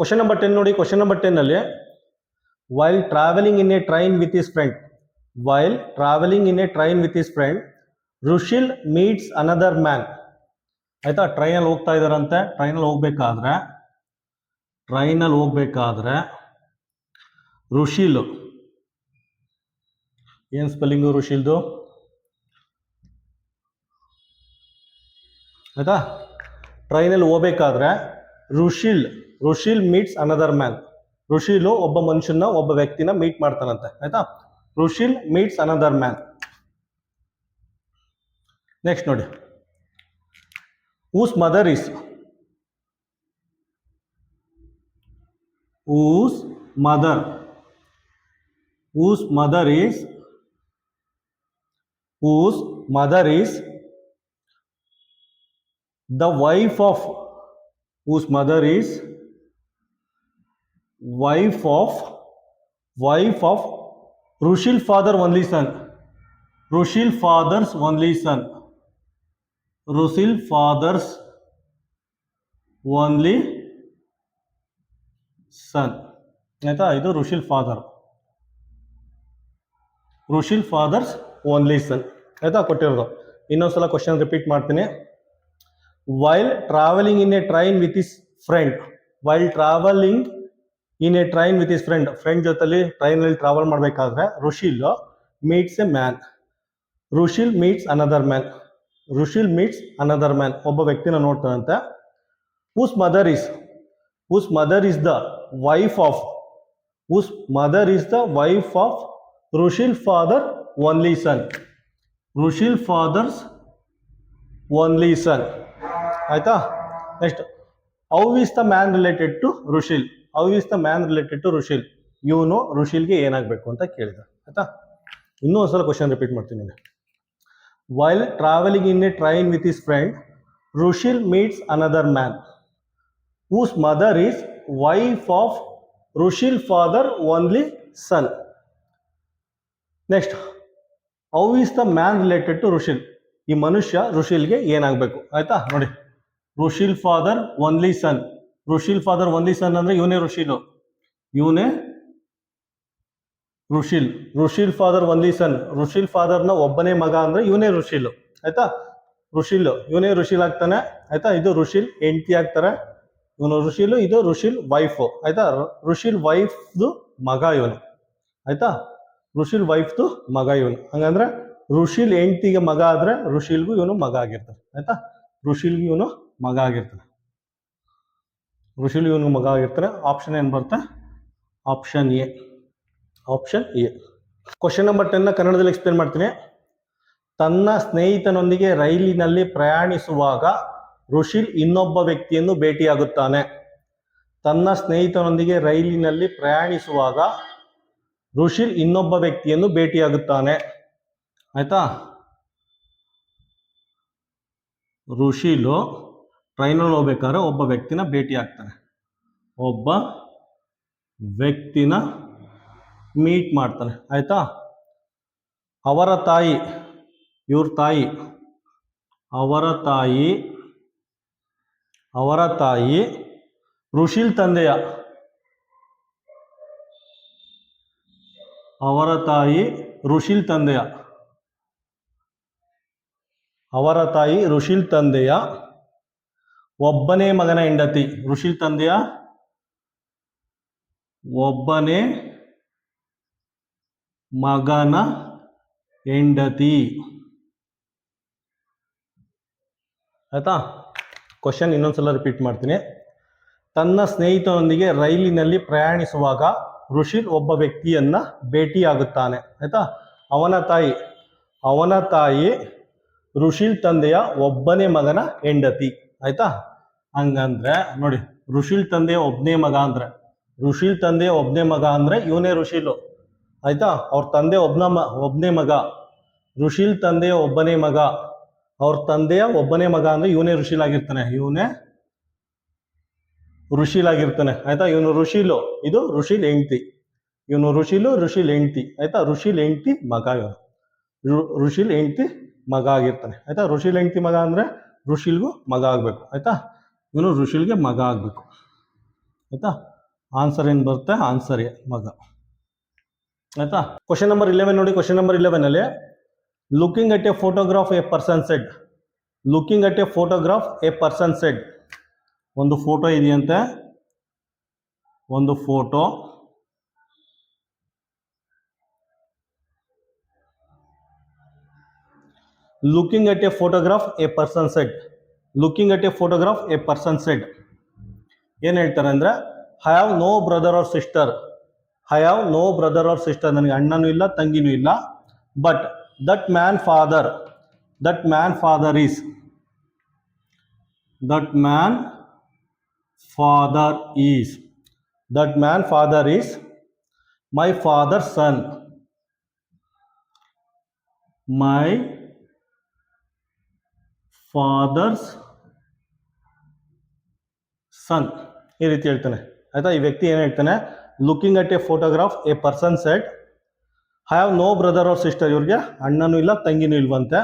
Question number ten ನೋಡಿ question number ten ಅಲ್ಲಿ while travelling in a train with his friend while travelling in a train with his friend Rushil meets another man ಆಯ್ತಾ? ಟ್ರೈನಲ್ಲಿ ಹೋಗ್ತಾ ಇದ್ದಾರಂತೆ. ಟ್ರೈನಲ್ಲಿ ಹೋಗ್ಬೇಕಾದ್ರೆ ಟ್ರೈನಲ್ಲಿ ಹೋಗ್ಬೇಕಾದ್ರೆ ಋಷಿಲ್ ಏನು ಸ್ಪೆಲ್ಲಿಂಗು ಋಷಿಲ್ದು ಆಯ್ತಾ? ಟ್ರೈನಲ್ಲಿ ಹೋಗ್ಬೇಕಾದ್ರೆ Rushil Rushil meets another man Rushil ಒಬ್ಬ ಮನುಷ್ಯನ ಒಬ್ಬ ವ್ಯಕ್ತಿನ ಮೀಟ್ ಮಾಡ್ತಾನಂತೆ, ಆಯ್ತಾ? Rushil meets another man next ನೋಡಿ. Whose mother is whose mother whose mother is whose mother is the wife of whose mother is? Wife of wife of Rushil father only son. Rushil father's only son. Rushil father's only son ಆಯ್ತಾ? ಇದು Rushil father Rushil father's only son ಆಯ್ತಾ? ಕೊಟ್ಟಿರೋದು. ಇನ್ನೊಂದ್ಸಲ question repeat ಮಾಡ್ತೀನಿ. While travelling in a train with his friend while travelling in a train with his friend friend ಜೊತೆಲಿ ಟ್ರೈನಲ್ಲಿ travel ಮಾಡಬೇಕಾದ್ರೆ Rushil meets a man Rushil meets another man Rushil meets another man ಒಬ್ಬ ವ್ಯಕ್ತಿನ ನೋಡ್ತಾನಂತೆ. Whose mother is whose mother is the wife of whose mother is the wife of Rushil father only son Rushil father's only son ಆಯ್ತಾ? Next how is the man related to Rushil how is the man related to Rushil ಇವನು ಋಷಿಲ್ಗೆ ಏನಾಗಬೇಕು ಅಂತ ಕೇಳಿದ, ಆಯ್ತಾ? ಇನ್ನೂ ಒಂದ್ಸಲ question repeat ಮಾಡ್ತೀನಿ ನೋಡಿ. While travelling in a train with his friend Rushil meets another man whose mother is wife of Rushil father only son next how is the man related to Rushil ಈ ಮನುಷ್ಯ ಋಷಿಲ್ಗೆ ಏನಾಗಬೇಕು, ಆಯ್ತಾ? ನೋಡಿ. Rushil father only son Rushil father only son ಅಂದ್ರೆ ಇವನೇ ಋಷಿಲು. ಇವನೇ Rushil. Rushil father only son Rushil ಫಾದರ್ನ ಒಬ್ಬನೇ ಮಗ ಅಂದ್ರೆ ಇವನೇ ಋಷಿಲು. ಆಯ್ತಾ? ಋಷಿಲ್. ಇವನೇ ಋಷಿಲ್ ಆಗ್ತಾನೆ. ಆಯ್ತಾ? ಇದು ಋಷಿಲ್ ಹೆಂಡತಿ ಆಗ್ತಾರೆ. ಇವನು ಋಷಿಲು, ಇದು ಋಷಿಲ್ ವೈಫ್. ಆಯ್ತಾ? ಋಷಿಲ್ ವೈಫ್ದು ಮಗ ಇವನು. ಆಯ್ತಾ? ಋಷಿಲ್ ವೈಫ್ದು ಮಗ ಇವನು. ಹಂಗಂದ್ರೆ ಋಷಿಲ್ ಹೆಂಡತಿಗೆ ಮಗ ಆದ್ರೆ ಋಷಿಲ್ಗೂ ಇವನು ಮಗ ಆಗಿರ್ತಾನೆ ಆಯ್ತಾ? ಋಷಿಲ್ಗೂ ಇವನು ಮಗ ಆಗಿರ್ತಾನೆ. ಋಷಿಲ್ ಇವನಿಗೆ ಮಗ ಆಗಿರ್ತಾರೆ. ಆಪ್ಷನ್ ಏನು ಬರುತ್ತೆ? Option A option A question number ಟೆನ್ನ ಕನ್ನಡದಲ್ಲಿ ಎಕ್ಸ್ಪ್ಲೇನ್ ಮಾಡ್ತೀನಿ. ತನ್ನ ಸ್ನೇಹಿತನೊಂದಿಗೆ ರೈಲಿನಲ್ಲಿ ಪ್ರಯಾಣಿಸುವಾಗ ಋಷಿಲ್ ಇನ್ನೊಬ್ಬ ವ್ಯಕ್ತಿಯನ್ನು ಭೇಟಿಯಾಗುತ್ತಾನೆ. ತನ್ನ ಸ್ನೇಹಿತನೊಂದಿಗೆ ರೈಲಿನಲ್ಲಿ ಪ್ರಯಾಣಿಸುವಾಗ ಋಷಿಲ್ ಇನ್ನೊಬ್ಬ ವ್ಯಕ್ತಿಯನ್ನು ಭೇಟಿಯಾಗುತ್ತಾನೆ. ಆಯ್ತಾ? ಋಷಿಲು ಟ್ರೈನಲ್ಲಿ ಹೋಗ್ಬೇಕಾದ್ರೆ ಒಬ್ಬ ವ್ಯಕ್ತಿನ ಭೇಟಿ ಆಗ್ತಾನೆ ಒಬ್ಬ ವ್ಯಕ್ತಿನ ಮೀಟ್ ಮಾಡ್ತಾನೆ ಆಯ್ತಾ? ಅವರ ತಾಯಿ, ಇವ್ರ ತಾಯಿ, ಅವರ ತಾಯಿ ಅವರ ತಾಯಿ ಋಷಿಲ್ ತಂದೆಯ, ಅವರ ತಾಯಿ ಋಷಿಲ್ ತಂದೆಯ, ಅವರ ತಾಯಿ ಋಷಿಲ್ ತಂದೆಯ ಒಬ್ಬನೇ ಮಗನ ಹೆಂಡತಿ ಋಷಿಲ್ ತಂದೆಯ ಒಬ್ಬನೇ ಮಗನ ಹೆಂಡತಿ. ಆಯ್ತಾ? ಕ್ವಶನ್ ಇನ್ನೊಂದ್ಸಲ ರಿಪೀಟ್ ಮಾಡ್ತೀನಿ. ತನ್ನ ಸ್ನೇಹಿತನೊಂದಿಗೆ ರೈಲಿನಲ್ಲಿ ಪ್ರಯಾಣಿಸುವಾಗ ಋಷಿಲ್ ಒಬ್ಬ ವ್ಯಕ್ತಿಯನ್ನ ಭೇಟಿಯಾಗುತ್ತಾನೆ. ಆಯ್ತಾ? ಅವನ ತಾಯಿ. ಅವನ ತಾಯಿ ಋಷಿಲ್ ತಂದೆಯ ಒಬ್ಬನೇ ಮಗನ ಹೆಂಡತಿ. ಆಯ್ತಾ? ಹಂಗಂದ್ರೆ, ನೋಡಿ ಋಷಿಲ್ ತಂದೆ ಒಬ್ಬನೇ ಮಗ ಅಂದ್ರೆ. ಋಷಿಲ್ ತಂದೆ ಒಬ್ಬನೇ ಮಗ ಅಂದ್ರೆ ಇವನೇ ಋಷಿಲು ಆಯ್ತಾ? ಅವ್ರ ತಂದೆ ಒಬ್ನ ಮ ಒಬ್ಬನೇ ಮಗ. ಋಷಿಲ್ ತಂದೆ ಒಬ್ಬನೇ ಮಗ. ಅವ್ರ ತಂದೆಯ ಒಬ್ಬನೇ ಮಗ ಅಂದ್ರೆ ಇವನೇ ಋಷಿಲಾಗಿರ್ತಾನೆ ಇವನೇ ಋಷಿಲ್ ಆಗಿರ್ತಾನೆ. ಆಯ್ತಾ? ಇವನು ಋಷಿಲು ಇದು ಋಷಿಲ್ ಹೆಂಡ್ತಿ. ಇವನು ಋಷಿಲು ಋಷಿಲ್ ಹೆಂಡ್ತಿ. ಆಯ್ತಾ? ಋಷಿಲ್ ಹೆಂಡ್ತಿ ಮಗ ಇವನು. ಋಷಿಲ್ ಹೆಂಡ್ತಿ ಮಗ ಆಗಿರ್ತಾನೆ. ಆಯ್ತಾ? ಋಷಿಲ್ ಹೆಂಡ್ತಿ ಮಗ ಅಂದ್ರೆ ಋಷಿಲ್ಗೂ ಮಗ ಆಗ್ಬೇಕು. ಆಯ್ತಾ? ಇವನು ಋಷಿಲ್ಗೆ ಮಗ ಆಗಬೇಕು. ಆಯ್ತಾ? ಆನ್ಸರ್ ಏನು ಬರುತ್ತೆ? ಆನ್ಸರ್ ಎ ಮಗ. ಆಯ್ತಾ? ಕ್ವಶನ್ ನಂಬರ್ ಇಲೆವೆನ್ ನೋಡಿ ಕ್ವಶನ್ ನಂಬರ್ ಇಲೆವೆನ್ ಅಲ್ಲಿ looking at a photograph a person said looking at a photograph a person said ಒಂದು ಫೋಟೋ ಇದೆಯಂತೆ? ಒಂದು photo looking at a photograph a person said looking at a photograph a person said ಏನು ಹೇಳ್ತಾರೆ ಅಂದರೆ I have no brother or sister I have no brother or sister ನನಗೆ ಅಣ್ಣನೂ ಇಲ್ಲ, ತಂಗಿನೂ ಇಲ್ಲ. But that man father that man father is that man father is that man father is my father son my father's son ಈ ರೀತಿ ಹೇಳ್ತಾನೆ. ಆಯ್ತಾ? ಈ ವ್ಯಕ್ತಿ ಏನು ಹೇಳ್ತಾನೆ? Looking at a photograph a person said I have no brother or sister ಇವ್ರಿಗೆ ಅಣ್ಣನೂ ಇಲ್ಲ, ತಂಗಿನೂ ಇಲ್ವಂತೆ.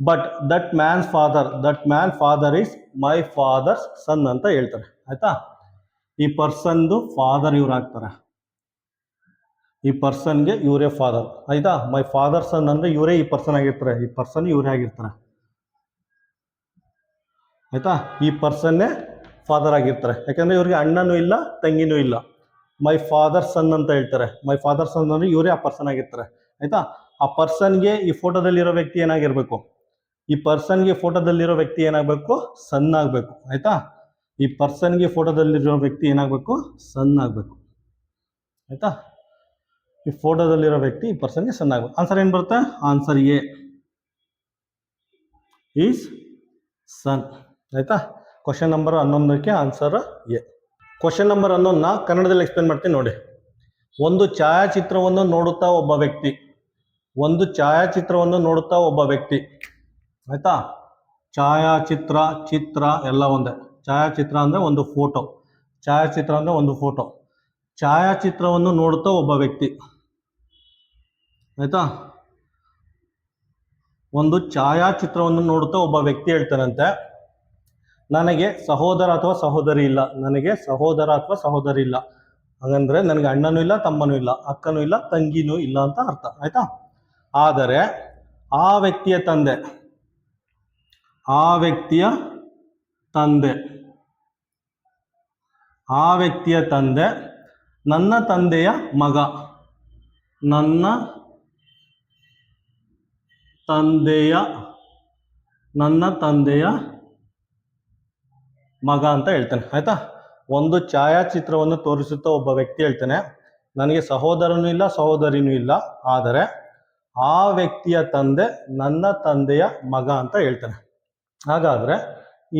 But that man's father that man father is my father's son ಅಂತ ಹೇಳ್ತಾರೆ. ಆಯ್ತಾ? ಈ ಪರ್ಸನ್ದು ಫಾದರ್ ಇವ್ರು ಆಗ್ತಾರೆ. ಈ ಪರ್ಸನ್ಗೆ ಇವರೇ ಫಾದರ್ ಆಯ್ತಾ? ಮೈ ಫಾದರ್ ಸನ್ ಅಂದ್ರೆ ಇವರೇ ಈ ಪರ್ಸನ್ ಆಗಿರ್ತಾರೆ. ಈ ಪರ್ಸನ್ ಇವರೇ ಆಗಿರ್ತಾರೆ. ಆಯ್ತಾ? ಈ ಪರ್ಸನ್ನೇ ಫಾದರ್ ಆಗಿರ್ತಾರೆ. ಯಾಕಂದ್ರೆ ಇವ್ರಿಗೆ ಅಣ್ಣನೂ ಇಲ್ಲ, ತಂಗಿನೂ ಇಲ್ಲ. ಮೈ ಫಾದರ್ ಸನ್ ಅಂತ ಹೇಳ್ತಾರೆ. ಮೈ ಫಾದರ್ ಸನ್ ಅಂದ್ರೆ ಇವರೇ ಆ ಪರ್ಸನ್ ಆಗಿರ್ತಾರೆ. ಆಯಿತಾ? ಆ ಪರ್ಸನ್ಗೆ ಈ ಫೋಟೋದಲ್ಲಿರೋ ವ್ಯಕ್ತಿ ಏನಾಗಿರ್ಬೇಕು? ಈ ಪರ್ಸನ್ಗೆ ಫೋಟೋದಲ್ಲಿರೋ ವ್ಯಕ್ತಿ ಏನಾಗಬೇಕು? ಸನ್ ಆಗಬೇಕು. ಆಯ್ತಾ? ಈ ಪರ್ಸನ್ಗೆ ಫೋಟೋದಲ್ಲಿರೋ ವ್ಯಕ್ತಿ ಏನಾಗಬೇಕು? ಸನ್ ಆಗಬೇಕು. ಆಯ್ತಾ? ಈ ಫೋಟೋದಲ್ಲಿರೋ ವ್ಯಕ್ತಿ ಈ ಪರ್ಸನ್ಗೆ ಸನ್ ಆಗಬೇಕು. ಆನ್ಸರ್ ಏನು ಬರುತ್ತೆ? ಆನ್ಸರ್ ಎ ಈಸ್ ಸನ್ ಆಯ್ತಾ? ಕ್ವಶನ್ ನಂಬರ್ ಹನ್ನೊಂದಕ್ಕೆ ಆನ್ಸರ್ ಎ. ಕ್ವಶನ್ ನಂಬರ್ ಹನ್ನೊಂದನ್ನ ಕನ್ನಡದಲ್ಲಿ ಎಕ್ಸ್ಪ್ಲೇನ್ ಮಾಡ್ತೀನಿ ನೋಡಿ. ಒಂದು ಛಾಯಾಚಿತ್ರವನ್ನು ನೋಡುತ್ತಾ ಒಬ್ಬ ವ್ಯಕ್ತಿ. ಒಂದು ಛಾಯಾಚಿತ್ರವನ್ನು ನೋಡುತ್ತಾ ಒಬ್ಬ ವ್ಯಕ್ತಿ. ಆಯಿತಾ? ಛಾಯಾಚಿತ್ರ, ಚಿತ್ರ ಎಲ್ಲ ಒಂದೇ. ಛಾಯಾಚಿತ್ರ ಅಂದರೆ ಒಂದು ಫೋಟೋ ಛಾಯಾಚಿತ್ರ ಅಂದರೆ ಒಂದು ಫೋಟೋ ಛಾಯಾಚಿತ್ರವನ್ನು ನೋಡುತ್ತಾ ಒಬ್ಬ ವ್ಯಕ್ತಿ. ಆಯಿತಾ? ಒಂದು ಛಾಯಾಚಿತ್ರವನ್ನು ನೋಡುತ್ತಾ ಒಬ್ಬ ವ್ಯಕ್ತಿ ಹೇಳ್ತಾನಂತೆ. ನನಗೆ ಸಹೋದರ ಅಥವಾ ಸಹೋದರಿ ಇಲ್ಲ. ನನಗೆ ಸಹೋದರ ಅಥವಾ ಸಹೋದರಿ ಇಲ್ಲ. ಹಾಗಂದ್ರೆ ನನಗೆ ಅಣ್ಣನೂ ಇಲ್ಲ, ತಮ್ಮನೂ ಇಲ್ಲ, ಅಕ್ಕನೂ ಇಲ್ಲ, ತಂಗಿನೂ ಇಲ್ಲ ಅಂತ ಅರ್ಥ. ಆಯ್ತಾ? ಆದರೆ ಆ ವ್ಯಕ್ತಿಯ ತಂದೆ, ಆ ವ್ಯಕ್ತಿಯ ತಂದೆ, ಆ ವ್ಯಕ್ತಿಯ ತಂದೆ ನನ್ನ ತಂದೆಯ ಮಗ, ನನ್ನ ತಂದೆಯ ನನ್ನ ತಂದೆಯ ಮಗ ಅಂತ ಹೇಳ್ತಾನೆ, ಆಯ್ತಾ? ಒಂದು ಛಾಯಾಚಿತ್ರವನ್ನು ತೋರಿಸುತ್ತಾ ಒಬ್ಬ ವ್ಯಕ್ತಿ ಹೇಳ್ತಾನೆ, ನನಗೆ ಸಹೋದರನೂ ಇಲ್ಲ, ಸಹೋದರಿನೂ ಇಲ್ಲ, ಆದರೆ ಆ ವ್ಯಕ್ತಿಯ ತಂದೆ ನನ್ನ ತಂದೆಯ ಮಗ ಅಂತ ಹೇಳ್ತಾನೆ. ಹಾಗಾದ್ರೆ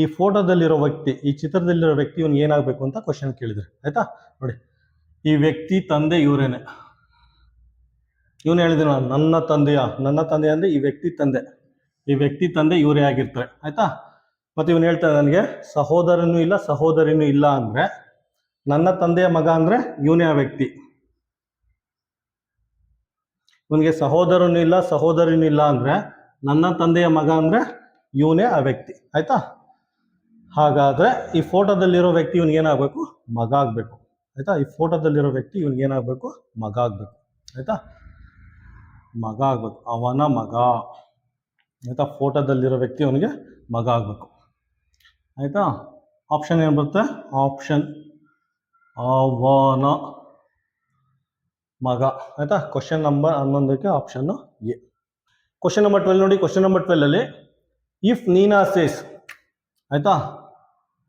ಈ ಫೋಟೋದಲ್ಲಿರೋ ವ್ಯಕ್ತಿ, ಈ ಚಿತ್ರದಲ್ಲಿರೋ ವ್ಯಕ್ತಿ ಇವನು ಏನಾಗಬೇಕು ಅಂತ ಕ್ವಶನ್ ಕೇಳಿದ್ರೆ, ಆಯ್ತಾ? ನೋಡಿ, ಈ ವ್ಯಕ್ತಿ ತಂದೆ ಇವರೇನೆ. ಇವನು ಹೇಳಿದ್ರು ನನ್ನ ತಂದೆಯ, ನನ್ನ ತಂದೆ ಅಂದ್ರೆ ಈ ವ್ಯಕ್ತಿ ತಂದೆ. ಈ ವ್ಯಕ್ತಿ ತಂದೆ ಇವರೇ ಆಗಿರ್ತಾರೆ, ಆಯ್ತಾ? ಮತ್ತೆ ಇವನು ಹೇಳ್ತಾನೆ ನನಗೆ, ಸಹೋದರನೂ ಇಲ್ಲ, ಸಹೋದರಿನೂ ಇಲ್ಲ ಅಂದರೆ ನನ್ನ ತಂದೆಯ ಮಗ ಅಂದರೆ ಇವನೇ ಆ ವ್ಯಕ್ತಿ. ಇವನಿಗೆ ಸಹೋದರನೂ ಇಲ್ಲ, ಸಹೋದರಿನೂ ಇಲ್ಲ ಅಂದರೆ ನನ್ನ ತಂದೆಯ ಮಗ ಅಂದರೆ ಇವನೇ ಆ ವ್ಯಕ್ತಿ. ಆಯಿತಾ? ಹಾಗಾದರೆ ಈ ಫೋಟೋದಲ್ಲಿರೋ ವ್ಯಕ್ತಿ ಇವನಿಗೆ ಏನಾಗಬೇಕು? ಮಗ ಆಗಬೇಕು. ಆಯಿತಾ? ಈ ಫೋಟೋದಲ್ಲಿರೋ ವ್ಯಕ್ತಿ ಇವನಿಗೆ ಏನಾಗಬೇಕು? ಮಗ ಆಗಬೇಕು. ಆಯಿತಾ? ಮಗ ಆಗಬೇಕು. ಅವನ ಮಗ. ಆಯಿತಾ? ಫೋಟೋದಲ್ಲಿರೋ ವ್ಯಕ್ತಿ ಅವನಿಗೆ ಮಗ ಆಗಬೇಕು. ಆಯ್ತಾ? ಆಪ್ಷನ್ ಏನು ಬರುತ್ತೆ? ಆಪ್ಷನ್ ಅವನ ಮಗ. ಆಯಿತಾ? ಕ್ವಶನ್ ನಂಬರ್ ಹನ್ನೊಂದಕ್ಕೆ option A question number twelve ನೋಡಿ. ಕ್ವಶನ್ ನಂಬರ್ ಟ್ವೆಲ್ ಅಲ್ಲಿ ಇಫ್ ನೀನಾ ಸೇಸ್ ಆಯಿತಾ?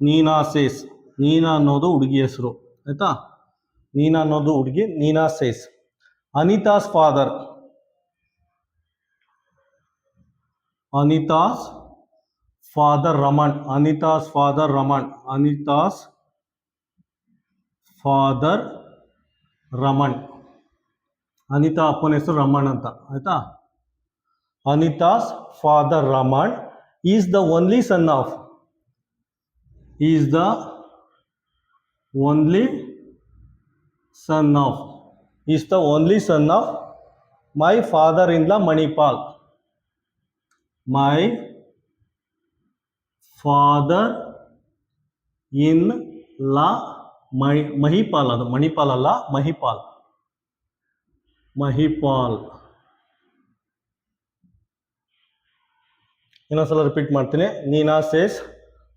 ನೀನಾ ಸೇಸ್ ನೀನಾ ಅನ್ನೋದು ಹುಡುಗಿ ಹೆಸರು. ಆಯಿತಾ? ನೀನಾ ಅನ್ನೋದು ಹುಡುಗಿ Neena says Anita's father Anita's father Raman, Anita's father Raman, Anita's father Raman. Anita ಅಪ್ಪನ ಹೆಸರು ರಮಣ್ ಅಂತ, ಆಯ್ತಾ? Anita's father Raman is the only son of, is the only son of, is the only son of my father in law Manipal, my father in law Mahi Mahipal ಅದು ಮಣಿಪಾಲ್ ಅಲ್ಲ ಮಹಿಪಾಲ್ ಮಹಿಪಾಲ್ ಇನ್ನೊಂದ್ಸಲ repeat ಮಾಡ್ತೀನಿ. Neena says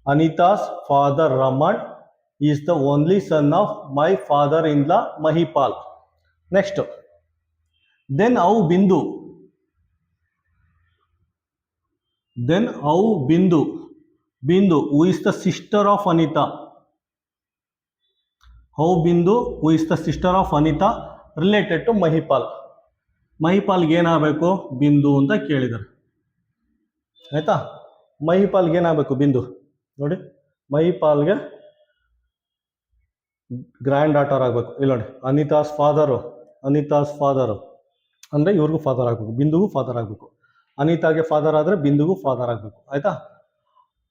Anita's father Raman is the only son of my father in law Mahipal next then how ಬಿಂದು then how Bindu Bindu who is the sister of Anita how Bindu who is the sister of Anita related to Mahipal ಮಹಿಪಾಲ್ಗೆ ಏನಾಗಬೇಕು? ಬಿಂದು ಅಂತ ಕೇಳಿದರು. ಆಯ್ತಾ? ಮಹಿಪಾಲ್ಗೆ ಏನಾಗಬೇಕು ಬಿಂದು? ನೋಡಿ ಮಹಿಪಾಲ್ಗೆ grand daughter ಆಗಬೇಕು. ಇಲ್ಲ ನೋಡಿ ಅನಿತಾಸ್ ಫಾದರು ಅನಿತಾಸ್ ಫಾದರು ಅಂದರೆ ಇವ್ರಿಗೂ ಫಾದರ್ ಆಗಬೇಕು, ಬಿಂದುಗೂ ಫಾದರ್ ಆಗಬೇಕು. ಅನಿತಾಗೆ ಫಾದರ್ ಆದರೆ ಬಿಂದುಗೂ ಫಾದರ್ ಆಗಬೇಕು. ಆಯ್ತಾ?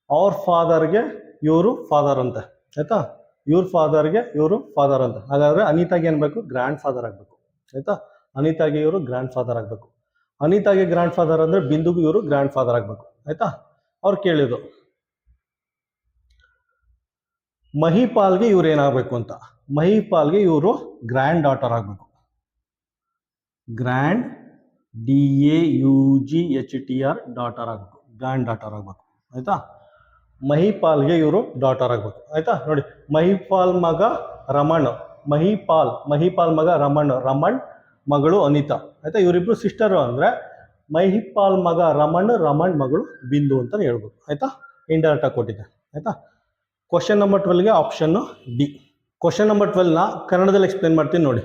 ಅವ್ರ ಫಾದರ್ಗೆ ಇವರು ಫಾದರ್ ಅಂತೆ, ಆಯ್ತಾ? ಇವ್ರ ಫಾದರ್ಗೆ ಇವರು ಫಾದರ್ ಅಂತ. ಹಾಗಾದ್ರೆ ಅನಿತಾಗೆ ಏನು ಬೇಕು? ಗ್ರ್ಯಾಂಡ್ ಫಾದರ್ ಆಗಬೇಕು, ಆಯ್ತಾ? ಅನಿತಾಗೆ ಇವರು ಗ್ರ್ಯಾಂಡ್ ಫಾದರ್ ಆಗಬೇಕು. ಅನಿತಾಗೆ ಗ್ರ್ಯಾಂಡ್ ಫಾದರ್ ಅಂದರೆ ಬಿಂದುಗೂ ಇವರು ಗ್ರ್ಯಾಂಡ್ ಫಾದರ್ ಆಗಬೇಕು, ಆಯ್ತಾ? ಅವ್ರು ಕೇಳಿದ್ರು ಮಹಿಪಾಲ್ಗೆ ಇವ್ರು ಏನಾಗಬೇಕು ಅಂತ. ಮಹಿಪಾಲ್ಗೆ ಇವರು ಗ್ರ್ಯಾಂಡ್ ಡಾಟರ್ ಆಗಬೇಕು. Grand D A U G H T R daughter ಆಗಬೇಕು ಗ್ರ್ಯಾಂಡ್ ಡಾಟರ್ ಆಗಬೇಕು, ಆಯ್ತಾ? ಮಹಿಪಾಲ್ಗೆ ಇವರು ಡಾಟರ್ ಆಗಬೇಕು. ಆಯ್ತಾ? ನೋಡಿ, ಮಹಿಪಾಲ್ ಮಗ ರಮಣ್, ಮಹಿಪಾಲ್ ಮಹಿಪಾಲ್ ಮಗ ರಮಣ್ ರಮಣ್ ಮಗಳು ಅನಿತಾ. ಆಯ್ತಾ? ಇವರಿಬ್ರು ಸಿಸ್ಟರು ಅಂದರೆ ಮಹಿಪಾಲ್ ಮಗ ರಮಣ್ ರಮಣ್ ಮಗಳು ಬಿಂದು ಅಂತ ಹೇಳ್ಬೋದು. ಆಯ್ತಾ? ಇಂಡೈರೆಕ್ಟ್ ಆಗಿ ಕೊಟ್ಟಿದ್ದೆ. ಆಯ್ತಾ? ಕ್ವಶನ್ ನಂಬರ್ ಟ್ವೆಲ್ಗೆ ಆಪ್ಷನ್ನು ಡಿ ಕ್ವಶನ್ ನಂಬರ್ ಟ್ವೆಲ್ನ ಕನ್ನಡದಲ್ಲಿ ಎಕ್ಸ್ಪ್ಲೇನ್ ಮಾಡ್ತೀನಿ ನೋಡಿ.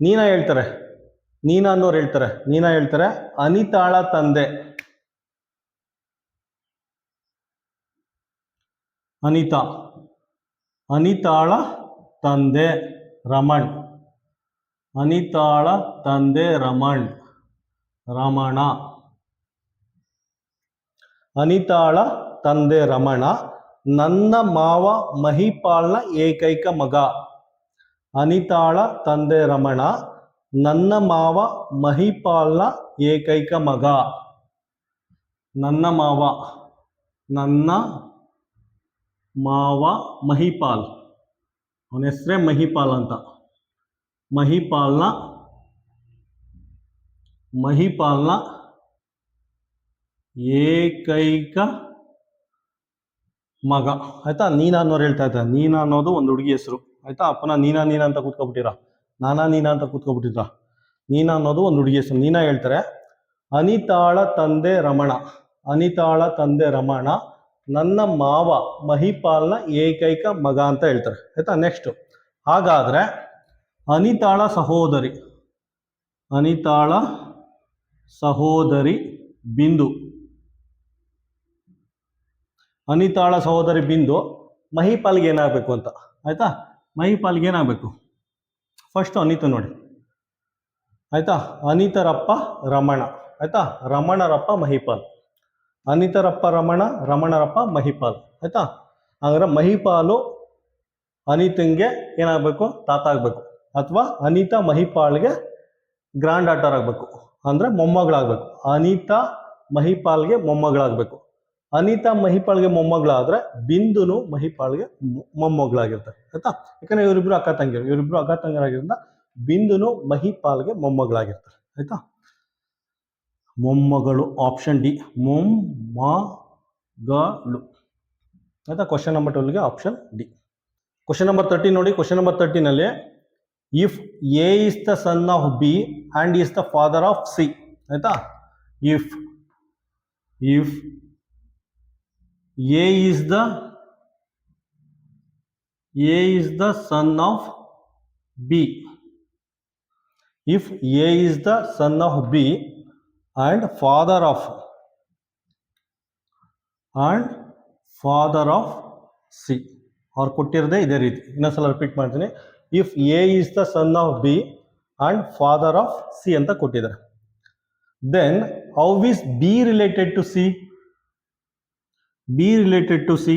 ನೀನಾ ಹೇಳ್ತಾರೆ, ನೀನಾ ಅನ್ನೋರು ಹೇಳ್ತಾರೆ, ನೀನಾ ಹೇಳ್ತಾರೆ, ಅನಿತಾಳ ತಂದೆ. ಅನಿತಾ. ಅನಿತಾಳ ತಂದೆ ರಮಣ್. ಅನಿತಾಳ ತಂದೆ ರಮಣ್. ರಮಣ. ಅನಿತಾಳ ತಂದೆ ರಮಣ. ನನ್ನ ಮಾವ ಮಹಿಪಾಲ್ನ ಏಕೈಕ ಮಗ. ಅನಿತಾಳ ತಂದೆ ರಮಣ. ನನ್ನ ಮಾವ ಮಹಿಪಾಲ್ನ ಏಕೈಕ ಮಗ. ನನ್ನ ಮಾವ. ನನ್ನ ಮಾವ ಮಹಿಪಾಲ್. ಅವನ ಹೆಸರೇ ಮಹಿಪಾಲ್ ಅಂತ. ಮಹಿಪಾಲ್ನ ಮಹಿಪಾಲ್ನ ಏಕೈಕ ಮಗ. ಆಯ್ತಾ? ನೀನಾ ಅನ್ನೋರು ಹೇಳ್ತಾ ಇದ್ದ ನೀನಾ ಅನ್ನೋದು ಒಂದು ಹುಡುಗಿ ಹೆಸರು. ಆಯ್ತಾ? ಅಪ್ಪನ ನೀನಾ ನೀನಾ ಅಂತ ಕೂತ್ಕೊಬಿಟ್ಟಿರ? ನಾನಾ ನೀನಾ ಅಂತ ಕೂತ್ಕೊಬಿಟ್ಟಿದ್ರ? ನೀನಾ ಅನ್ನೋದು ಒಂದು ಹುಡುಗಿ ಹೆಸರು. ನೀನಾ ಹೇಳ್ತಾರೆ, ಅನಿತಾಳ ತಂದೆ ರಮಣ. ಅನಿತಾಳ ತಂದೆ ರಮಣ. ನನ್ನ ಮಾವ ಮಹಿಪಾಲ್ನ ಏಕೈಕ ಮಗ ಅಂತ ಹೇಳ್ತಾರೆ. ಆಯ್ತಾ? ನೆಕ್ಸ್ಟ್ ಹಾಗಾದ್ರೆ ಅನಿತಾಳ ಸಹೋದರಿ ಅನಿತಾಳ ಸಹೋದರಿ ಬಿಂದು. ಅನಿತಾಳ ಸಹೋದರಿ ಬಿಂದು ಮಹಿಪಾಲ್ಗೆ ಏನಾಗಬೇಕು ಅಂತ? ಆಯ್ತಾ? ಮಹಿಪಾಲ್ಗೆ ಏನಾಗಬೇಕು? ಫಸ್ಟ್ ಅನಿತ ನೋಡಿ. ಆಯ್ತಾ? ಅನಿತರಪ್ಪ ರಮಣ. ಆಯ್ತಾ? ರಮಣರಪ್ಪ ಮಹಿಪಾಲ್. ಅನಿತರಪ್ಪ ರಮಣ, ರಮಣರಪ್ಪ ಮಹಿಪಾಲ್. ಆಯ್ತಾ? ಹಾಗಾದ್ರೆ ಮಹಿಪಾಲು ಅನಿತಂಗೆ ಏನಾಗಬೇಕು? ತಾತ ಆಗಬೇಕು. ಅಥವಾ ಅನಿತಾ ಮಹಿಪಾಲ್ಗೆ ಗ್ರ್ಯಾಂಡ್ ಡಾಟರ್ ಆಗಬೇಕು. ಅಂದರೆ ಮೊಮ್ಮಗಳಾಗಬೇಕು. ಅನಿತಾ ಮಹಿಪಾಲ್ಗೆ ಮೊಮ್ಮಗಳಾಗಬೇಕು. ಅನಿತಾ ಮಹಿಪಾಲ್ಗೆ ಮೊಮ್ಮಗಳಾದ್ರೆ ಬಿಂದುನು ಮಹಿಪಾಲ್ಗೆ ಮೊಮ್ಮಗಳಾಗಿರ್ತಾರೆ. ಆಯ್ತಾ? ಯಾಕಂದ್ರೆ ಇವರಿಬ್ರು ಅಕ್ಕ ತಂಗಿರು ಇವರಿಬ್ರು ಅಕ್ಕ ತಂಗಿರಾಗಿರೋದ್ರಿಂದ ಬಿಂದುನು ಮಹಿಪಾಲ್ಗೆ ಮೊಮ್ಮಗಳಾಗಿರ್ತಾರೆ. ಆಯ್ತಾ? ಮೊಮ್ಮಗಳು ಆಪ್ಷನ್ ಡಿ ಮೊಮ್ಮಗಳು. ಆಯಿತಾ? Question number ಟ್ವೆಲ್ಗೆ option D question number thirteen ನೋಡಿ. Question number ತರ್ಟೀನಲ್ಲಿ if A is the son of B and is the father of C ಆಯಿತಾ? If if A is the A is the son of B if A is the son of B and father of and father of C ಅವ್ರು ಕೊಟ್ಟಿರೋದೇ ಇದೇ ರೀತಿ. ಇನ್ನೊಂದ್ಸಲ repeat ಮಾಡ್ತೀನಿ. If A is the son of B and father of C ಅಂತ ಕೊಟ್ಟಿದ್ದಾರೆ. Then how is B related to C B related to C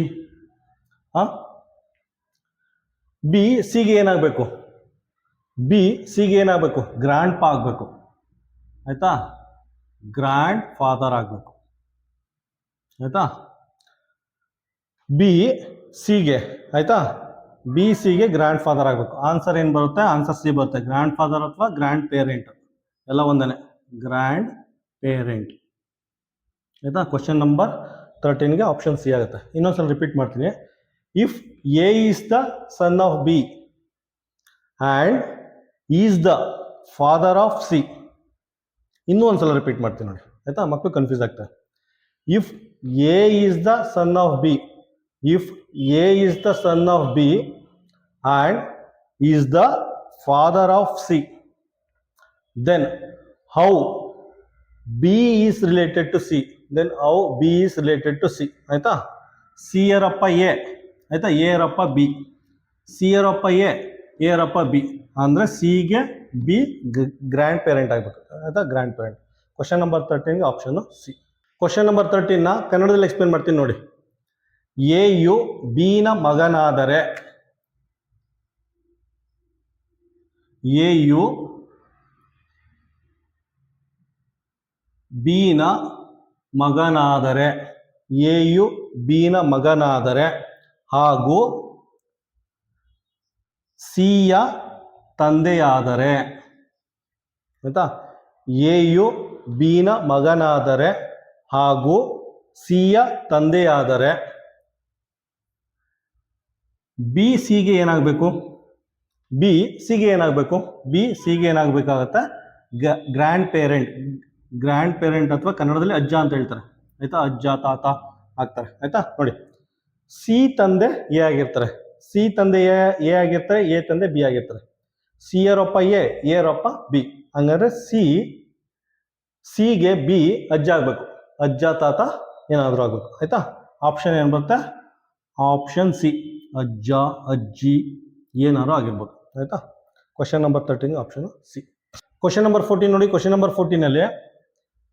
B ಸಿಗೆ ಏನಾಗಬೇಕು? ಬಿ ಸಿಗೆ ಏನಾಗಬೇಕು? ಗ್ರ್ಯಾಂಡ್ ಪಾ ಆಗಬೇಕು. ಆಯ್ತಾ? ಗ್ರ್ಯಾಂಡ್ ಫಾದರ್ ಆಗಬೇಕು. ಆಯಿತಾ? ಬಿ ಸಿಗೆ ಆಯಿತಾ? ಬಿ ಸಿಗೆ ಗ್ರ್ಯಾಂಡ್ ಫಾದರ್ ಆಗಬೇಕು. ಆನ್ಸರ್ ಏನು ಬರುತ್ತೆ? ಆನ್ಸರ್ ಸಿ ಬರುತ್ತೆ. ಗ್ರ್ಯಾಂಡ್ ಫಾದರ್ ಅಥವಾ ಗ್ರ್ಯಾಂಡ್ ಪೇರೆಂಟ್ ಎಲ್ಲ ಒಂದೇ ಗ್ರ್ಯಾಂಡ್ ಪೇರೆಂಟ್ ಆಯಿತಾ ಕ್ವಶನ್ ನಂಬರ್ ತರ್ಟೀನ್ಗೆ ಆಪ್ಷನ್ ಸಿ ಆಗುತ್ತೆ. ಇನ್ನೊಂದ್ಸಲ ರಿಪೀಟ್ ಮಾಡ್ತೀನಿ. If A is the son of B and is the father of C ಇನ್ನೂ ಒಂದ್ಸಲ ರಿಪೀಟ್ ಮಾಡ್ತೀನಿ ನೋಡಿ. ಆಯ್ತಾ? ಮಕ್ಕಳು ಕನ್ಫ್ಯೂಸ್ ಆಗ್ತಾರೆ. If A is the son of B if A is the son of B and is the father of C then how B is related to C then how B is related to C ಆಯ್ತಾ? C ಯರಪ್ಪ A ಆಯ್ತಾ? A ಯರಪ್ಪ B C ಯರಪ್ಪ A A ಯರಪ್ಪ B ಅಂದರೆ ಸಿಗೆ B grand parent ಆಗಬೇಕು. ಆಯ್ತಾ ಗ್ರ್ಯಾಂಡ್ ಪೇರೆಂಟ್ ಕ್ವಶನ್ ನಂಬರ್ ತರ್ಟೀನ್ಗೆ ಆಪ್ಷನ್ನು ಸಿ ಕ್ವಶನ್ ನಂಬರ್ ತರ್ಟೀನ್ನ ಕನ್ನಡದಲ್ಲಿ ಎಕ್ಸ್ಪ್ಲೇನ್ ಮಾಡ್ತೀನಿ ನೋಡಿ. ಎ ಯು ಬಿನ ಮಗನಾದರೆ ಎ ಯು ಬಿನ ಮಗನಾದರೆ ಎ ಯು ಬಿನ ಮಗನಾದರೆ ಹಾಗೂ ಸಿಯ ತಂದೆಯಾದರೆ, ಆಯ್ತಾ? ಎ ಯು ಬಿನ ಮಗನಾದರೆ ಹಾಗೂ ಸಿಯ ತಂದೆಯಾದರೆ, ಬಿ ಸಿಗೆ ಏನಾಗಬೇಕು? ಬಿ ಸಿಗೆ ಏನಾಗಬೇಕು? ಬಿ ಸಿಗೆ ಏನಾಗಬೇಕಾಗತ್ತೆ? ಗ್ರ್ಯಾಂಡ್ ಪೇರೆಂಟ್ ಗ್ರ್ಯಾಂಡ್ ಪೇರೆಂಟ್ ಅಥವಾ ಕನ್ನಡದಲ್ಲಿ ಅಜ್ಜ ಅಂತ ಹೇಳ್ತಾರೆ. ಆಯ್ತಾ? ಅಜ್ಜ, ತಾತ ಆಗ್ತಾರೆ. ಆಯ್ತಾ? ನೋಡಿ. ಸಿ ತಂದೆ ಎ ಆಗಿರ್ತಾರೆ. ಸಿ ತಂದೆ ಎ ಎ ಆಗಿರ್ತಾರೆ, ಎ ತಂದೆ ಬಿ ಆಗಿರ್ತಾರೆ. ಸಿ ಯರಪ್ಪ ಎ ಎರಪ್ಪ ಬಿ ಹಂಗಂದ್ರೆ ಸಿ ಸಿಗೆ ಬಿ ಅಜ್ಜ ಆಗಬೇಕು. ಅಜ್ಜ, ತಾತ ಏನಾದರೂ ಆಗ್ಬೇಕು. ಆಯಿತಾ? ಆಪ್ಷನ್ ಏನು ಬರುತ್ತೆ? ಆಪ್ಷನ್ ಸಿ ಅಜ್ಜ, ಅಜ್ಜಿ ಏನಾದ್ರು ಆಗಿರ್ಬೋದು. ಆಯಿತಾ? Question number thirteen option C question number fourteen ನೋಡಿ. Question number ಫೋರ್ಟೀನಲ್ಲಿ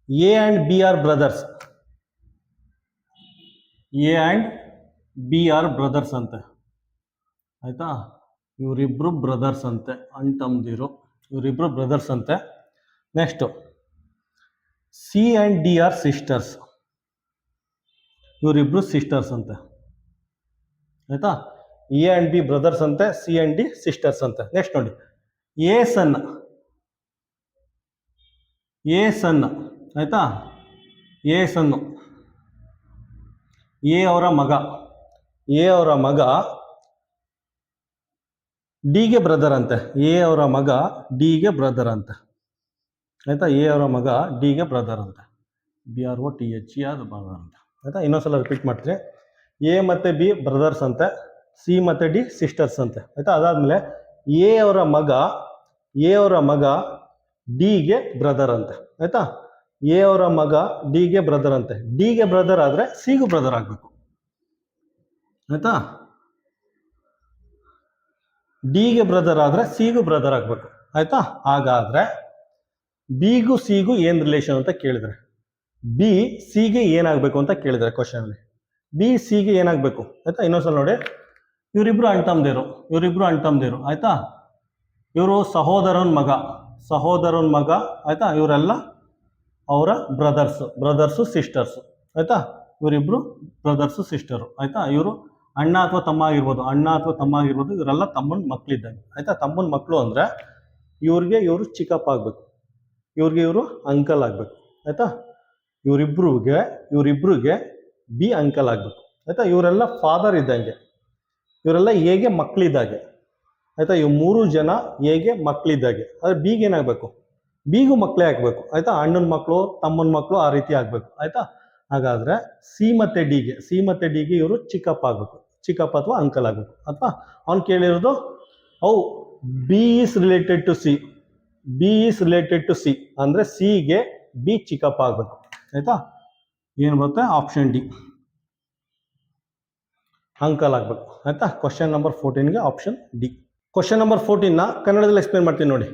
A and B are brothers A and B are brothers ಅಂತೆ. ಆಯ್ತಾ? ಇವರಿಬ್ರು ಬ್ರದರ್ಸ್ ಅಂತೆ, ಅಣ್ಣ ತಮ್ಮದಿರು ಇವರಿಬ್ಬರು ಬ್ರದರ್ಸ್ ಅಂತೆ. Next C and D are sisters ಇವರಿಬ್ರು ಸಿಸ್ಟರ್ಸ್ ಅಂತೆ. ಆಯಿತಾ? ಎ ಆ್ಯಂಡ್ ಬಿ ಬ್ರದರ್ಸ್ ಅಂತೆ ಸಿ ಆ್ಯಂಡ್ ಡಿ ಸಿಸ್ಟರ್ಸ್ ಅಂತೆ. ನೆಕ್ಸ್ಟ್ ನೋಡಿ. ಎ ಸನ್ ಎ ಸನ್ ಆಯಿತಾ? ಎ ಸನ್ನು ಎ ಅವರ ಮಗ. ಎ ಅವರ ಮಗ ಡಿಗೆ ಬ್ರದರ್ ಅಂತೆ. ಎ ಅವರ ಮಗ ಡಿಗೆ ಬ್ರದರ್ ಅಂತೆ. ಆಯ್ತಾ? ಎ ಅವರ ಮಗ ಡಿಗೆ ಬ್ರದರ್ ಅಂತೆ. B R O T H E ಅದು ಬ್ರದರ್ ಅಂತ. ಆಯ್ತಾ? ಇನ್ನೊಂದ್ಸಲ ರಿಪೀಟ್ ಮಾಡ್ತೀನಿ. ಎ ಮತ್ತು ಬಿ ಬ್ರದರ್ಸ್ ಅಂತೆ. ಸಿ ಮತ್ತು ಡಿ ಸಿಸ್ಟರ್ಸ್ ಅಂತೆ. ಆಯ್ತಾ? ಅದಾದಮೇಲೆ ಎ ಅವರ ಮಗ, ಎ ಅವರ ಮಗ ಡಿಗೆ ಬ್ರದರ್ ಅಂತೆ. ಆಯ್ತಾ? ಎ ಅವರ ಮಗ ಡಿಗೆ ಬ್ರದರ್ ಅಂತೆ. ಡಿಗೆ ಬ್ರದರ್ ಆದರೆ ಸಿಗೂ ಬ್ರದರ್ ಆಗಬೇಕು. ಆಯ್ತಾ? ಡಿಗೆ ಬ್ರದರ್ ಆದರೆ ಸಿಗೂ ಬ್ರದರ್ ಆಗಬೇಕು. ಆಯ್ತಾ? ಹಾಗಾದ್ರೆ ಸಿ ಸಿಗೂ ಏನು ರಿಲೇಷನ್ ಅಂತ ಕೇಳಿದ್ರೆ ಬಿ ಸಿಗೆ ಏನಾಗಬೇಕು ಅಂತ ಕೇಳಿದರೆ ಕ್ವಶನಲ್ಲಿ ಬಿ ಸಿಗೆ ಏನಾಗಬೇಕು? ಆಯ್ತಾ? ಇನ್ನೊಂದ್ಸಲ ನೋಡಿ. ಇವರಿಬ್ರು ಅಣ್ತಮ್ದಿರು ಇವರಿಬ್ರು ಅಣ್ತಮ್ದಿರು, ಆಯ್ತಾ? ಇವರು ಸಹೋದರನ ಮಗ ಸಹೋದರನ ಮಗ, ಆಯ್ತಾ? ಇವರೆಲ್ಲ ಅವರ ಬ್ರದರ್ಸ್ ಬ್ರದರ್ಸು ಸಿಸ್ಟರ್ಸು ಆಯ್ತಾ? ಇವರಿಬ್ರು ಬ್ರದರ್ಸು ಸಿಸ್ಟರು ಆಯ್ತಾ? ಇವರು ಅಣ್ಣ ಅಥವಾ ತಮ್ಮ ಆಗಿರ್ಬೋದು, ಅಣ್ಣ ಅಥವಾ ತಮ್ಮ ಆಗಿರ್ಬೋದು, ಇವರೆಲ್ಲ ತಮ್ಮನ ಮಕ್ಕಳಿದ್ದಂಗೆ ಆಯ್ತಾ? ತಮ್ಮನ ಮಕ್ಕಳು ಅಂದರೆ ಇವ್ರಿಗೆ ಇವರು ಚಿಕ್ಕಪ್ಪ ಆಗಬೇಕು. ಇವ್ರಿಗೆ ಇವರು ಅಂಕಲ್ ಆಗಬೇಕು. ಆಯ್ತಾ? ಇವರಿಬ್ರಿಗೆ ಇವರಿಬ್ರಿಗೆ ಬಿ ಅಂಕಲ್ ಆಗಬೇಕು. ಆಯ್ತಾ? ಇವರೆಲ್ಲ ಫಾದರ್ ಇದ್ದಂಗೆ. ಇವರೆಲ್ಲ ಹೇಗೆ ಮಕ್ಕಳಿದ್ದಾಗೆ ಆಯ್ತಾ? ಇವ್ ಮೂರು ಜನ ಹೇಗೆ ಮಕ್ಕಳಿದ್ದಾಗೆ ಆದರೆ ಬಿಗೆ ಏನಾಗಬೇಕು? ಬಿಗೂ ಮಕ್ಕಳೇ ಆಗಬೇಕು. ಆಯ್ತಾ? ಅಣ್ಣನ ಮಕ್ಕಳು ತಮ್ಮನ ಮಕ್ಕಳು ಆ ರೀತಿ ಆಗಬೇಕು. ಆಯ್ತಾ? ಹಾಗಾದ್ರೆ ಸಿ ಡಿಗೆ ಸಿ ಡಿಗೆ ಇವರು ಚಿಕ್ಕಪ್ಪ ಆಗಬೇಕು. ಚಿಕ್ಕಪ್ಪ ಅಥವಾ ಅಂಕಲ್ ಆಗಬೇಕು. ಅಥವಾ ಅವ್ನು ಕೇಳಿರೋದು, how B is related to C B is related to C ಅಂದರೆ ಸಿಗೆ ಬಿ ಚಿಕ್ಕಪ್ಪ ಆಗಬೇಕು. ಆಯಿತಾ? ಏನು ಬರುತ್ತೆ? ಆಪ್ಷನ್ ಡಿ ಅಂಕಲ್ ಆಗಬೇಕು. ಆಯಿತಾ? ಕ್ವಶನ್ ನಂಬರ್ ಫೋರ್ಟೀನ್ಗೆ ಆಪ್ಷನ್ ಡಿ ಕ್ವಶನ್ ನಂಬರ್ ಫೋರ್ಟೀನ್ನ ಕನ್ನಡದಲ್ಲಿ ಎಕ್ಸ್ಪ್ಲೇನ್ ಮಾಡ್ತೀನಿ ನೋಡಿ.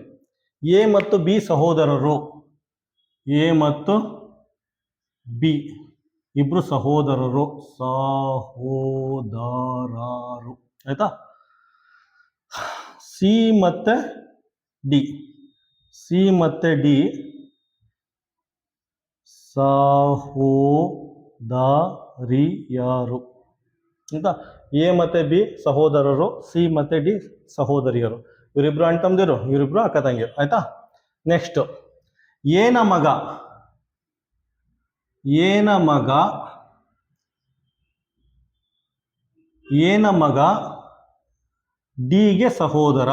ಎ ಮತ್ತು ಬಿ ಸಹೋದರರು. ಎ ಮತ್ತು ಬಿ ಇಬ್ರು ಸಹೋದರರು ಸಹೋದರರು. ಆಯ್ತಾ? ಸಿ ಮತ್ತೆ ಡಿ. ಸಿ ಮತ್ತೆ ಡಿ. ಸಹೋದರಿಯರು. ಆಯ್ತಾ? ಎ ಮತ್ತೆ ಬಿ ಸಹೋದರರು, ಸಿ ಮತ್ತೆ ಡಿ ಸಹೋದರಿಯರು. ಇವರಿಬ್ರು ಅಣ್ಣ ತಮ್ಮದಿರು, ಇವರಿಬ್ರು ಅಕ್ಕ ತಂಗಿಯರು. ಆಯ್ತಾ? ನೆಕ್ಸ್ಟ್ ಏನ ಮಗ. ಏನ ಮಗ? ಏನ ಮಗ? ಡಿಗೆ ಸಹೋದರ.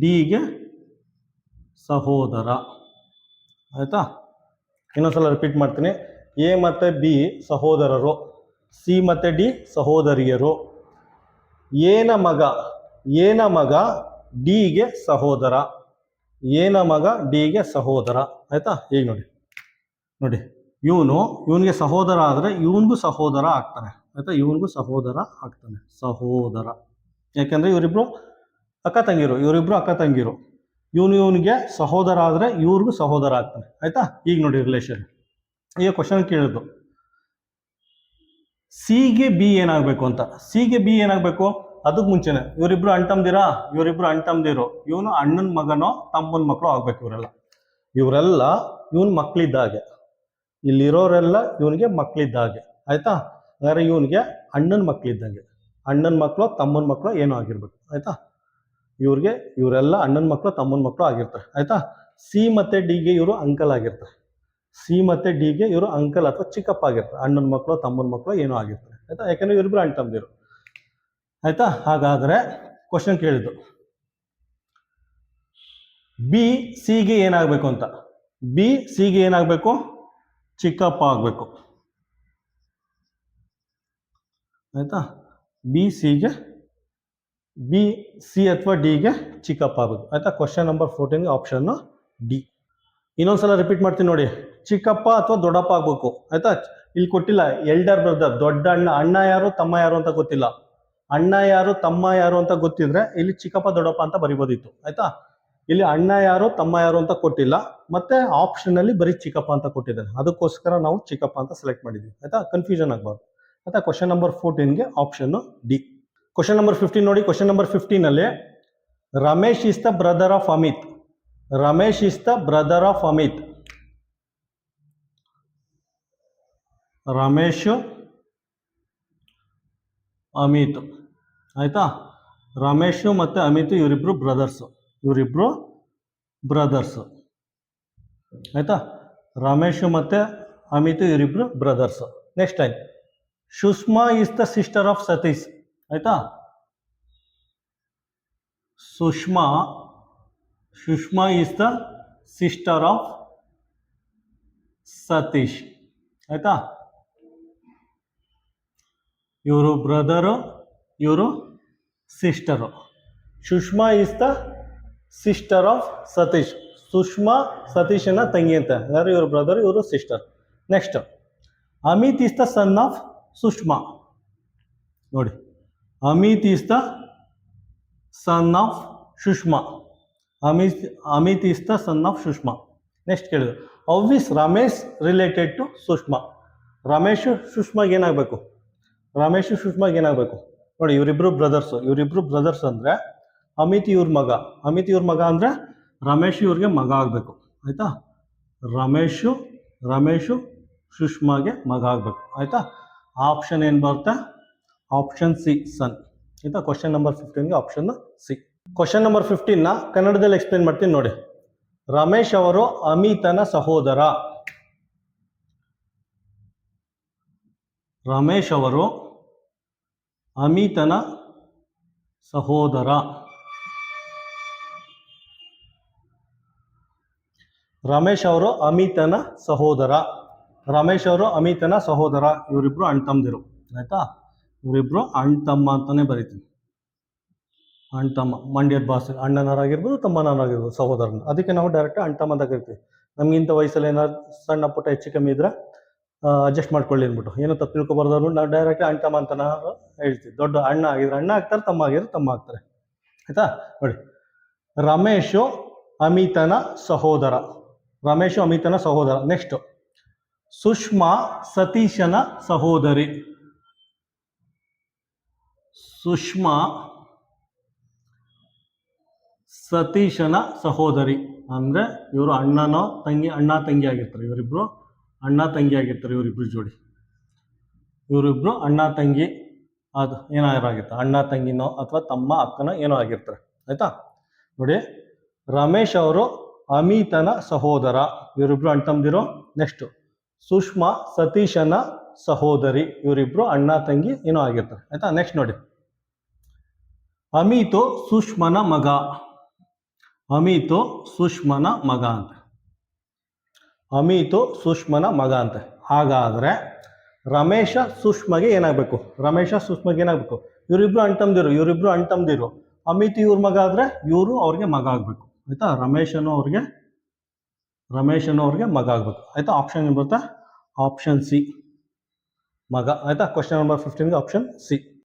ಡಿಗೆ ಸಹೋದರ. ಆಯ್ತಾ? ಇನ್ನೊಂದ್ಸಲ ರಿಪೀಟ್ ಮಾಡ್ತೀನಿ. ಎ ಮತ್ತು ಬಿ ಸಹೋದರರು, ಸಿ ಮತ್ತು ಡಿ ಸಹೋದರಿಯರು. ಏನ ಮಗ? ಏನ ಮಗ? ಡಿಗೆ ಸಹೋದರ. ಏನ ಮಗ? ಡಿಗೆ ಸಹೋದರ. ಆಯ್ತಾ? ಈಗ ನೋಡಿ. ನೋಡಿ, ಇವನು, ಇವನಿಗೆ ಸಹೋದರ ಆದರೆ ಇವನಿಗೂ ಸಹೋದರ ಆಗ್ತಾನೆ. ಆಯಿತಾ? ಇವನಿಗೂ ಸಹೋದರ ಆಗ್ತಾನೆ. ಸಹೋದರ. ಯಾಕೆಂದ್ರೆ ಇವರಿಬ್ರು ಅಕ್ಕ ತಂಗಿರು, ಇವರಿಬ್ರು ಅಕ್ಕ ತಂಗಿರು. ಇವನು ಇವನಿಗೆ ಸಹೋದರ ಆದರೆ ಇವ್ರಿಗೂ ಸಹೋದರ ಆಗ್ತಾನೆ. ಆಯಿತಾ? ಈಗ ನೋಡಿ ರಿಲೇಷನ್ ಈಗ ಕ್ವಶನ್ ಕೇಳಿದ್ದು. ಸಿಗೆ ಬಿ ಏನಾಗಬೇಕು ಅಂತ. ಸಿಗೆ ಬಿ ಏನಾಗಬೇಕು? ಅದಕ್ಕೆ ಮುಂಚೆನೆ. ಇವರಿಬ್ರು ಅಣ್ಣ ತಮ್ದಿರಾ ಇವರಿಬ್ರು ಅಣ್ಣ ತಮ್ದಿರು ಇವನು ಅಣ್ಣನ ಮಗನೋ, ತಮ್ಮನ ಮಕ್ಕಳು ಆಗ್ಬೇಕು ಇವರೆಲ್ಲ. ಇವರೆಲ್ಲ ಇವನ್ ಮಕ್ಕಳಿದ್ದಾಗೆ ಇಲ್ಲಿರೋರೆಲ್ಲ ಇವನಿಗೆ ಮಕ್ಕಳಿದ್ದಾಗೆ ಆಯ್ತಾ? ಹಾಗಾದ್ರೆ ಇವನಿಗೆ ಅಣ್ಣನ ಮಕ್ಕಳಿದ್ದಂಗೆ ಅಣ್ಣನ ಮಕ್ಕಳು ತಮ್ಮನ ಮಕ್ಕಳು ಏನೋ ಆಗಿರ್ಬೇಕು. ಆಯ್ತಾ? ಇವ್ರಿಗೆ ಇವರೆಲ್ಲ ಅಣ್ಣನ ಮಕ್ಕಳು ತಮ್ಮನ ಮಕ್ಕಳು ಆಗಿರ್ತಾರೆ. ಆಯ್ತಾ? ಸಿ ಮತ್ತೆ ಡಿಗೆ ಇವರು ಅಂಕಲ್ ಆಗಿರ್ತಾರೆ. ಸಿ ಮತ್ತೆ ಡಿಗೆ ಇವರು ಅಂಕಲ್ ಅಥವಾ ಚಿಕ್ಕಪ್ಪ ಆಗಿರ್ತಾರೆ. ಅಣ್ಣನ ಮಕ್ಕಳು ತಮ್ಮನ ಮಕ್ಕಳು ಏನೋ ಆಗಿರ್ತಾರೆ. ಆಯ್ತಾ? ಯಾಕಂದ್ರೆ ಇವ್ರಿಬ್ರು ಅಣ್ಣ ತಮ್ಮದಿರು. ಆಯ್ತಾ? ಹಾಗಾದ್ರೆ ಕ್ವಶನ್ ಕೇಳಿದ್ದು. ಬಿ ಸಿಗೆ ಏನಾಗಬೇಕು ಅಂತ. ಬಿ ಸಿಗೆ ಏನಾಗಬೇಕು? ಚಿಕ್ಕಪ್ಪ ಆಗಬೇಕು ಆಯಿತಾ ಬಿ ಸಿಗೆ ಬಿ ಸಿ ಅಥವಾ ಡಿಗೆ ಚಿಕ್ಕಪ್ಪ ಆಗಬೇಕು ಆಯಿತಾ? ಕ್ವಶನ್ ನಂಬರ್ ಫೋರ್ಟೀನ್ಗೆ ಆಪ್ಷನ್ನು ಡಿ ಇನ್ನೊಂದ್ಸಲ ರಿಪೀಟ್ ಮಾಡ್ತೀನಿ ನೋಡಿ. ಚಿಕ್ಕಪ್ಪ ಅಥವಾ ದೊಡ್ಡಪ್ಪ ಆಗಬೇಕು. ಆಯಿತಾ? ಇಲ್ಲಿ ಕೊಟ್ಟಿಲ್ಲ ಎಲ್ಡರ್ ಬ್ರದರ್ ದೊಡ್ಡ ಅಣ್ಣ ಅಣ್ಣ ಯಾರು, ತಮ್ಮ ಯಾರು ಅಂತ ಗೊತ್ತಿಲ್ಲ. ಅಣ್ಣ ಯಾರು, ತಮ್ಮ ಯಾರು ಅಂತ ಗೊತ್ತಿದ್ರೆ ಇಲ್ಲಿ ಚಿಕ್ಕಪ್ಪ, ದೊಡ್ಡಪ್ಪ ಅಂತ ಬರಿಬೋದಿತ್ತು. ಆಯ್ತಾ? ಇಲ್ಲಿ ಅಣ್ಣ ಯಾರು, ತಮ್ಮ ಯಾರು ಅಂತ ಕೊಟ್ಟಿಲ್ಲ. ಮತ್ತೆ ಆಪ್ಷನ್ ಅಲ್ಲಿ ಬರೀ ಚಿಕ್ಕಪ್ಪ ಅಂತ ಕೊಟ್ಟಿದ್ದಾರೆ. ಅದಕ್ಕೋಸ್ಕರ ನಾವು ಚಿಕ್ಕಪ್ಪ ಅಂತ ಸೆಲೆಕ್ಟ್ ಮಾಡಿದ್ವಿ. ಆಯ್ತಾ? ಕನ್ಫ್ಯೂಷನ್ ಆಗಬಾರ್ದು. ಆಯ್ತಾ? Question number ಫೋರ್ಟೀನ್ಗೆ option D question number fifteen ನೋಡಿ. ಕ್ವಶನ್ ನಂಬರ್ ಫಿಫ್ಟೀನ್ ಅಲ್ಲಿ Ramesh is the brother of Amit Ramesh is the brother of Amit Ramesh, Amit. ಆಯ್ತಾ? ರಮೇಶ್ ಮತ್ತೆ ಅಮಿತ್ ಇವರಿಬ್ರು ಬ್ರದರ್ಸ್ ಇವರಿಬ್ರು ಬ್ರದರ್ಸ್ ಆಯ್ತಾ? ರಮೇಶ್ ಮತ್ತೆ ಅಮಿತ್ ಇವರಿಬ್ರು brothers next time Sushma is the sister of Satish ಆಯ್ತಾ? Sushma Sushma is the sister of Satish ಆಯ್ತಾ? ಇವರು ಬ್ರದರು ಇವರು sister Sushma is the sister of Satish Sushma ಸತೀಶನ ತಂಗಿ ಅಂತ ಯಾರು ಇವರು ಬ್ರದರ್ ಇವರು sister next Amit is the son of Sushma ನೋಡಿ Amit is the son of Sushma Amit Amit is the son of Sushma next ಕೇಳಿದ್ರು. How is Ramesh related to Sushma Ramesh ಸುಷ್ಮಾಗೆ ಏನಾಗಬೇಕು? ರಮೇಶ್ ಸುಷ್ಮಾಗೆ ಏನಾಗಬೇಕು? ನೋಡಿ, ಇವರಿಬ್ರು ಬ್ರದರ್ಸು ಇವರಿಬ್ರು brothers ಅಂದ್ರೆ ಅಮಿತ್ ಇವ್ರ ಮಗ. ಅಮಿತ್ ಇವ್ರ ಮಗ ಅಂದರೆ ರಮೇಶ್ ಇವ್ರಿಗೆ ಮಗ ಆಗಬೇಕು. ಆಯ್ತಾ? ರಮೇಶು ರಮೇಶು ಸುಷ್ಮಾಗೆ ಮಗ ಆಗಬೇಕು. ಆಯ್ತಾ? ಆಪ್ಷನ್ ಏನು ಬರುತ್ತೆ? Option C, son. ಆಯಿತಾ? ಕ್ವಶನ್ ನಂಬರ್ ಫಿಫ್ಟೀನ್ಗೆ ಆಪ್ಷನ್ ಸಿ. ಕ್ವಶನ್ ನಂಬರ್ ಫಿಫ್ಟೀನ್ನ ಕನ್ನಡದಲ್ಲಿ ಎಕ್ಸ್ಪ್ಲೇನ್ ಮಾಡ್ತೀನಿ ನೋಡಿ. ರಮೇಶ್ ಅವರು ಅಮಿತನ ಸಹೋದರ. ರಮೇಶ್ ಅವರು ಅಮಿತನ ಸಹೋದರ. ರಮೇಶ್ ಅವರು ಅಮಿತನ ಸಹೋದರ. ರಮೇಶ್ ಅವರು ಅಮಿತನ ಸಹೋದರ. ಇವರಿಬ್ರು ಅಣ್ಣ ತಮ್ಮದಿರು ಆಯ್ತಾ? ಇವರಿಬ್ರು ಅಣ್ಣ ತಮ್ಮ ಅಂತಾನೆ ಬರಿತೀನಿ. ಅಣ್ಣ ತಮ್ಮ ಮಂಡ್ಯದ ಭಾಷೆ ಅಣ್ಣನವರಾಗಿರ್ಬೋದು ತಮ್ಮನವರಾಗಿರ್ಬೋದು ಸಹೋದರನ. ಅದಕ್ಕೆ ನಾವು ಡೈರೆಕ್ಟ್ ಅಣ್ಣ ತಮ್ಮ ಅಂತ ಕರಿತೀವಿ. ನಮಗಿಂತ ವಯಸ್ಸಲ್ಲಿ ಏನಾದ್ರು ಸಣ್ಣ ಪುಟ್ಟ ಹೆಚ್ಚು ಕಮ್ಮಿ ಇದ್ರೆ ಅಡ್ಜಸ್ಟ್ ಮಾಡ್ಕೊಳ್ಳಿ ಅಂದ್ಬಿಟ್ಟು. ಏನೋ ತಪ್ಪು ತಿಳ್ಕೊಬಾರ್ದವ್ರು, ನಾವು ಡೈರೆಕ್ಟ್ ಅಣ್ಣ ತಮ್ಮ ಅಂತ ನಾವು ಹೇಳ್ತೀವಿ. ದೊಡ್ಡ ಅಣ್ಣ ಆಗಿದ್ರೆ ಅಣ್ಣ ಆಗ್ತಾರೆ, ತಮ್ಮ ಆಗಿದ್ರೆ ತಮ್ಮ ಆಗ್ತಾರೆ. ಆಯ್ತಾ? ನೋಡಿ. ರಮೇಶು ಅಮಿತನ ಸಹೋದರ. ರಮೇಶು ಅಮಿತನ ಸಹೋದರ. ನೆಕ್ಸ್ಟ್ ಸುಷ್ಮಾ ಸತೀಶನ ಸಹೋದರಿ. ಸುಷ್ಮಾ ಸತೀಶನ ಸಹೋದರಿ. ಅಂದ್ರೆ ಇವರು ಅಣ್ಣನೋ ತಂಗಿ, ಅಣ್ಣ ತಂಗಿ ಆಗಿರ್ತಾರೆ ಇವರಿಬ್ರು. ಅಣ್ಣ ತಂಗಿ ಆಗಿರ್ತಾರೆ ಇವರಿಬ್ರು ಜೋಡಿ. ಇವರಿಬ್ರು ಅಣ್ಣ ತಂಗಿ ಅದು ಏನಾದ್ರು ಆಗಿರ್ತಾರೆ ಅಣ್ಣ ತಂಗಿನೋ ಅಥವಾ ತಮ್ಮ ಅಕ್ಕನೋ ಏನೋ ಆಗಿರ್ತಾರೆ. ಆಯ್ತಾ? ನೋಡಿ, ರಮೇಶ್ ಅವರು ಅಮಿತನ ಸಹೋದರ. ಇವರಿಬ್ರು ತಮ್ಮದಿರೋ ನೆಕ್ಸ್ಟ್ ಸುಷ್ಮಾ ಸತೀಶನ ಸಹೋದರಿ. ಇವರಿಬ್ರು ಅಣ್ಣ ತಂಗಿ ಏನೋ ಆಗಿರ್ತಾರೆ. ಆಯ್ತಾ? ನೆಕ್ಸ್ಟ್ ನೋಡಿ. ಅಮಿತು ಸುಷ್ಮನ ಮಗ. ಅಮಿತು ಸುಷ್ಮನ ಮಗ ಅಂತ. ಅಮಿತು ಸುಷ್ಮನ ಮಗ ಅಂತೆ. ಹಾಗಾದ್ರೆ ರಮೇಶ ಸುಷ್ಮಗೆ ಏನಾಗಬೇಕು? ರಮೇಶ ಸುಷ್ಮಗೆ ಏನಾಗಬೇಕು? ಇವರಿಬ್ರು ಅಣ್ತಮ್ದಿರು ಇವರಿಬ್ರು ಅಣ್ತಮ್ದಿರು ಅಮಿತ್ ಇವ್ರ ಮಗ ಆದ್ರೆ ಇವರು ಅವ್ರಿಗೆ ಮಗ ಆಗ್ಬೇಕು. ಆಯ್ತಾ? ಅನ್ನೋ ಅವ್ರಿಗೆ, ರಮೇಶನು ಅವ್ರಿಗೆ ಮಗ ಆಗಬೇಕು. ಆಯಿತಾ? ಆಪ್ಷನ್ ಏನು ಬರುತ್ತೆ? ಆಪ್ಷನ್ ಸಿ ಮಗ. ಆಯಿತಾ? ಕ್ವಶನ್ ನಂಬರ್ ಫಿಫ್ಟೀನ್ಗೆ ಆಪ್ಷನ್ ಸಿ